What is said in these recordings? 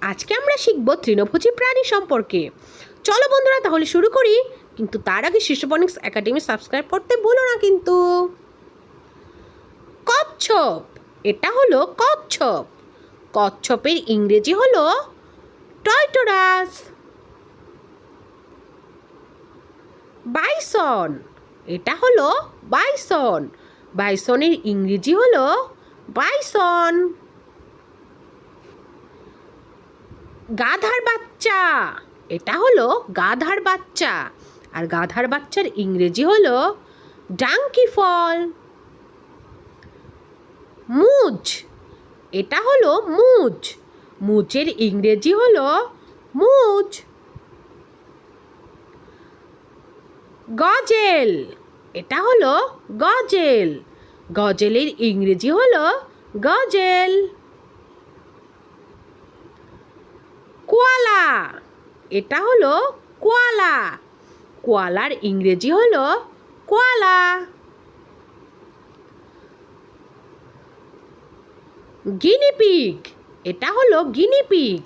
আজকে আমরা শিখব তৃণভোজী প্রাণী সম্পর্কে। চলো বন্ধুরা, তাহলে শুরু করি। কিন্তু তার আগে শিশুপনিক্স একাডেমি সাবস্ক্রাইব করতে বলো না কিন্তু। কচ্ছপ, এটা হলো কচ্ছপ। কচ্ছপের ইংরেজি হলো টয়টোরাস। বাইসন, এটা হলো বাইসন। বাইসনের ইংরেজি হলো বাইসন। গাধার বাচ্চা। এটা হলো গাধার বাচ্চা। আর গাধার বাচ্চার ইংরেজি হলো ডাঙ্কি ফল। মুজ। এটা হলো মুজ। মুজের ইংরেজি হলো মুজ। গজেল। এটা হলো গজেল। গজেলের ইংরেজি হলো গজেল কোয়ালা এটা হলো কোয়ালা। কোয়ালার ইংরেজি হলো কোয়ালা। গিনিপিগ এটা হলো গিনিপিগ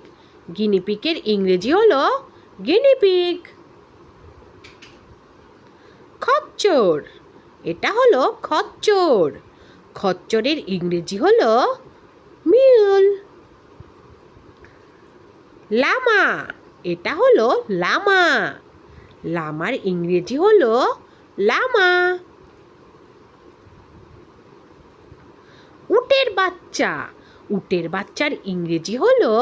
গিনিপিগের ইংরেজি হলো গিনিপিগ খচ্চর, এটা হলো খচ্চর। খচ্চরের ইংরেজি হলো মিউল। লামা। এটা হলো লামা। লামার ইংরেজি হলো লামা। উটের বাচ্চা। উটের বাচ্চার ইংরেজি হলো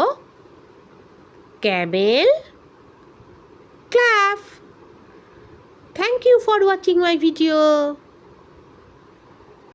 camel calf. Thank you for watching my video